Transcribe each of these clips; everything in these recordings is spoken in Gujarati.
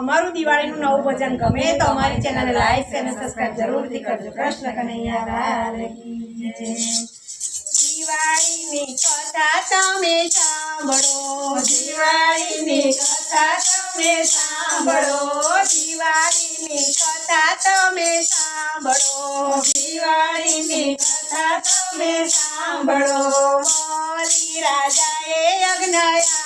અમારું દિવાળીનું નવું વજન ગમે તમારી ચેનલ લાઈક અને સબસ્ક્રાઇબ જરૂરથી કરજો પ્રશ્ન કનૈયા મારે કી દિવાળીની કરતા તમે સાંભળો દિવાળીની કરતા તમે સાંભળો દિવાળીની કરતા તમે સાંભળો દિવાળીની કરતા તમે સાંભળો મોરી રાજા એ અજ્ઞયા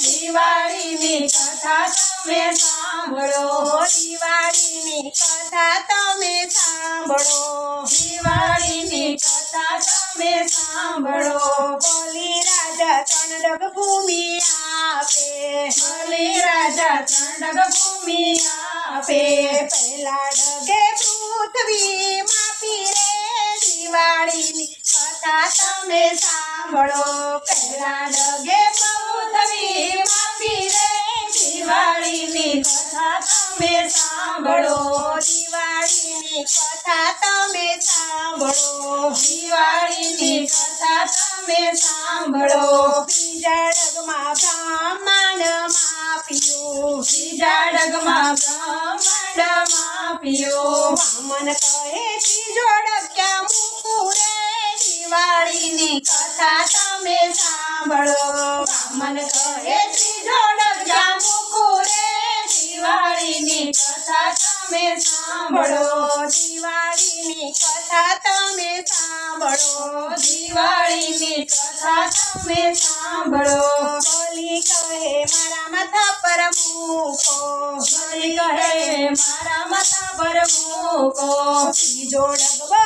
દિવાળીની કથા તમે સાંભળો દિવાળીની કથા તમે સાંભળો દિવાળીની કથા તમે સાંભળો બોલી રાજા ચંડક ભૂમિ આપે બોલી રાજા ચંડક ભૂમિ આપે પહેલા ડગે પૃથ્વી માપી રે દિવાળીની સાતમે સાંભળો પેલા દગે સૌ તવી માફી રે શિવાળી ની કથા તમે સાંભળો દિવાળી ની કથા તમે સાંભળો શિવાળી ની કથા તમે સાંભળો બીજડગ માં કામ માન માપીયો બીજડગ માં ગમણ માપીયો મમ્મન કહે તી જોડક કે મુકુરે કથા તમે સાંભળો બામન કહે ત્રિજોડક જામુ કુરે દિવાળીની કથા તમે સાંભળો દિવાળીની કથા તમે સાંભળો દિવાળીની કથા તમે સાંભળો બોલી કહે મારા માથા પર મૂકો બોલી કહે મારા માથા પર મૂકો ત્રિજોડક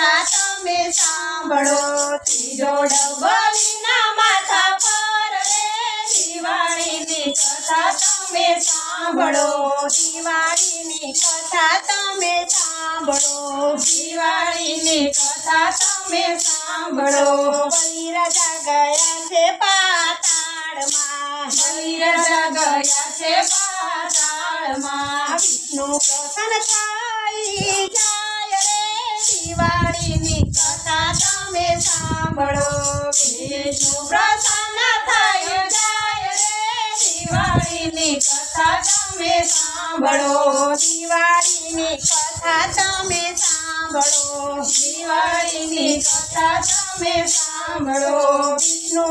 ગાથા તમે સાંભળો ત્રીજો ડબલીના માથા પર રે દિવાળીની કથા તમે સાંભળો દિવાળીની કથા તમે સાંભળો દિવાળીની કથા તમે સાંભળો બલી રાજા ગયા છે પાતાળમાં બલી રાજા ગયા છે પાતાળમાં વિષ્ણુ પ્રસન્ન થાય વાણીની કથા તમે સાંભળો વિષ્ણુ પ્રસન્ન થાય જાય રે દિવાળીની કથા તમે સાંભળો દિવાળીની કથા તમે સાંભળો દિવાળીની કથા તમે સાંભળો વિષ્ણુ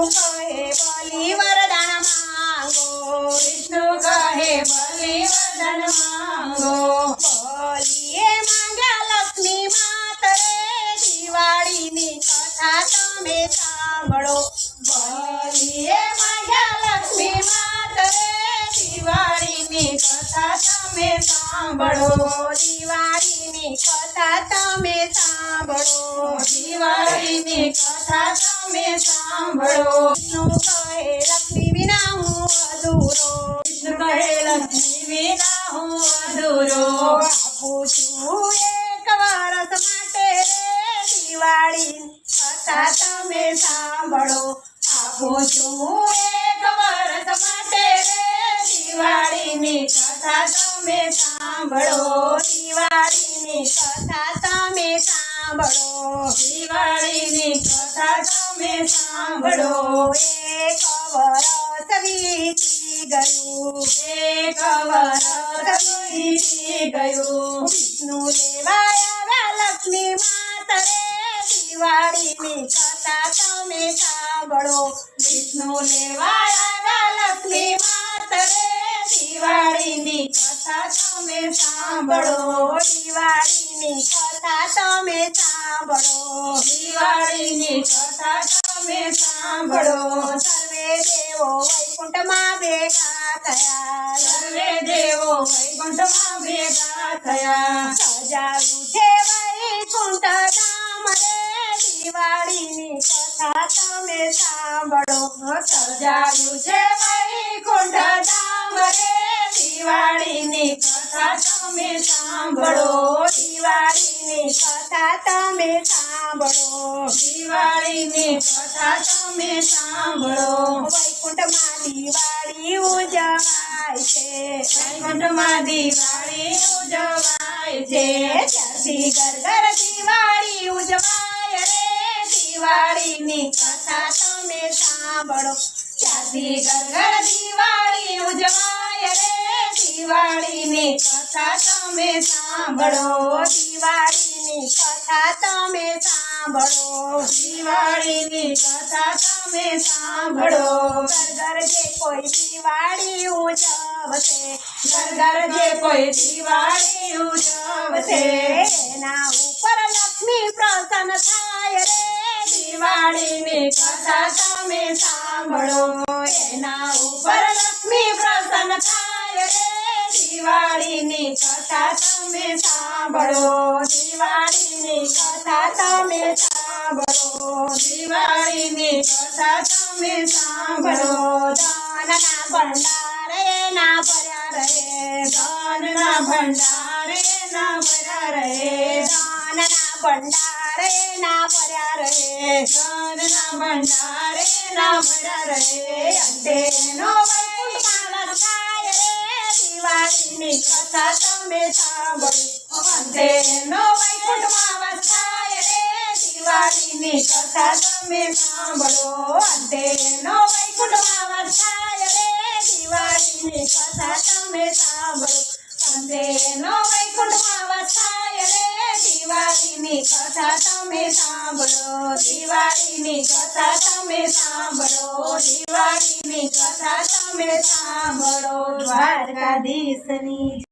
તમે સાંભળો બોલીએ માયા લક્ષ્મી માતરે દિવાળીની કથા તમે સાંભળો દિવાળીની કથા તમે સાંભળો દિવાળીની કથા તમે સાંભળો વિષ્ણુ કહે લક્ષ્મી વિના હું અધૂરો વિષ્ણુ કહે લક્ષ્મી વિના હું અધૂરો આપું છું એક વરસ માટે કથા તમે સાંભળો દિવાળીની કથા તમે સાંભળો એ ખબર સવીતી ગયું એ ખબર સવીતી ગયું વિષ્ણુ દેવાય લક્ષ્મી માતરે દિવાળીની કથા તમે સાંભળો વિષ્ણુ દેવાય લક્ષ્મી માતરે દિવાળીની કથા તમે સાંભળો દિવાળી તું કથા તમે સાંભળો શિવાળીની કથા તમે સાંભળો સર્વે દેવો વૈકુંટમાં ભેગા થયા સર્વે દેવો વૈકુંટમાં ભેગા થયા સજા લુઠે વૈકુંટના મારે શિવાળીની કથા તમે સાંભળો સજા લુઠે વૈકુંટના મારે શિવાળીની કથા તમે સાંભળો દિવાળીની કથા તમે સાંભળો દિવાળીની કથા તમે સાંભળો વૈકુંઠમાં દિવાળી ઉજવાય છે વૈકુંઠમાં દિવાળી ઉજવાય છે ત્યારથી ઘર ઘર દિવાળી ઉજવાય રે દિવાળીની કથા તમે સાંભળો ત્યારથી ઘર ઘર દિવાળી ઉજવાય રે દિવાળીની કથા તમે સાંભળો દિવાળી કથા તમે સાંભળો દિવાળીની કથા તમે સાંભળો ઘર જે કોઈ દિવાળી ઉજવશે ઘર જે કોઈ દિવાળી ઉજવશે એના ઉપર લક્ષ્મી પ્રસન્ન થાય રે દિવાળીની કથા તમે સાંભળો એના ઉપર લક્ષ્મી પ્રસન્ન થાય રે દિવાળીની કથા તમે સાંભળો દિવાળીની કથા તમે સાંભળો દિવાળીની કથા તમે સાંભળો દાનના ભંડારે ના ભર્યા રહે દાનના ભંડારે ના ભર્યા રહે દાનના ભંડારે ના ભર્યા રહે દાનના ભંડારે ના ભર્યા રહે અંતે નો વૈ માલા થાય રે દિવાળીની કથા તમે સાંભળો અંધેરનો વૈકુંઠમાં વસાય રે દિવાળીની કથા તમે સાંભળો અંધેરનો વૈકુંઠમાં વસાય રે દિવાળીની કથા તમે સાંભળો અંધેરનો વૈકુંઠમાં વસાય રે દિવાળીની કથા તમે સાંભળો દિવાળીની કથા તમે સાંભળો દિવાળી ની કથા તમે સાંભળો દ્વારકાધીશની